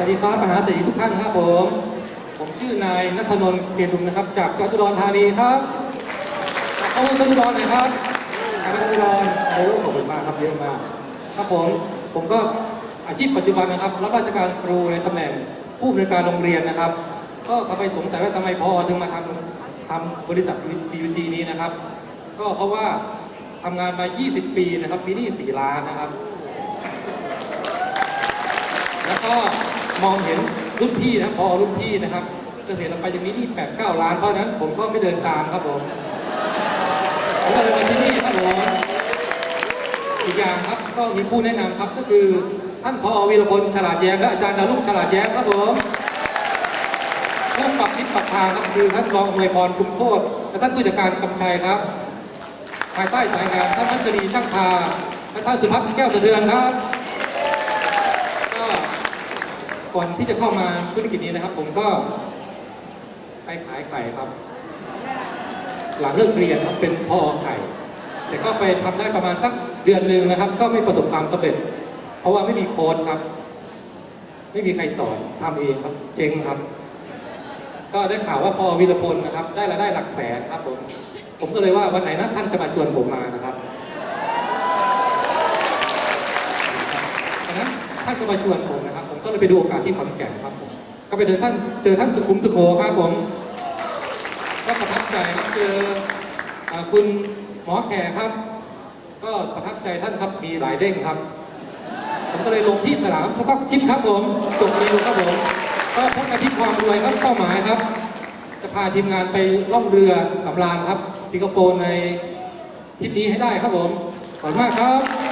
วัสดีครับมหาเศรษฐีทุกท่านครับผม ผมชื่อนายนัทนนท์เคียนดุมนะครับ จากจังหวัดอุดรธานีครับเข้ามือเข้าอุดรหน่อยครับใครเป็นอุดรโอ้ขอบคุณมากครับเยอะมาก ครับผม ผมก็อาชีพปัจจุบันนะครับ รับราชการครูในตำแหน่งผู้อำนวยการโรงเรียนนะครับ ก็ทำไมสงสัยว่าทำไมพอถึงมาทำทำบริษัท BUG นี้นะครับ ก็เพราะว่าทำงานมา 20 ปีนะครับ มีหนี้4ล้านนะครับ แล้วก็ มองเห็นรุ่นพี่นะครับพอรุ่นพี่นะครับ เกษียณออกไปจะมีนี้8 9ล้านเพราะนั้น ผมก็ไม่เดินตามครับผมผมก็เลยมาที่นี่ครับผมอีกอย่างครับก็มีผู้แนะนำครับก็คือท่านพอวีรพลฉลาดแย้มและอาจารย์ดารุกฉลาดแย้มครับผมผู้ปรับทิศปรับทางครับคือท่านรองอำนวยพรคุ้มโคตรและท่านผู้จัดการกำชัยครับ ภายใต้สายงานท่านพัชรีช่างทาและท่านสุพัฒน์แก้วสะเทือนครับ ก่อนที่จะเข้ามาธุรกิจนี้นะครับ ผมก็ไปขายไข่ครับ หลังเลิกเรียนครับเป็นพอไข่ แต่ก็ไปทำได้ประมาณสักเดือนหนึ่งนะครับ ก็ไม่ประสบความสำเร็จ เพราะว่าไม่มีโค้ดครับ ไม่มีใครสอนทำเองครับ เจ๊งครับ ก็ได้ข่าวว่าพอวีรพลนะครับ ได้รายได้หลักแสนครับผมผมก็เลยว่าวันไหนนะท่านจะมาชวนผมมานะครับดังนั้นท่านก็มาชวนผมนะครับ ก็เลยไปดูโอกาสที่ขอนแก่นครับผมก็ไปเจอท่านเจอท่านสุขุมสุโขครับผมก็ประทับใจครับเจออคุณหมอแขกครับ ก็ประทับใจท่านครับมีหลายเด้งครับ ผมก็เลยลงที่สนามสต็อกชิปครับผมจบดีลครับผมก็พบกันที่ความรวยครับเป้าหมายครับ จะพาทีมงานไปล่องเรือสำราญครับ สิงคโปร์ในทริปนี้ให้ได้ครับผมขอบคุณมากครับ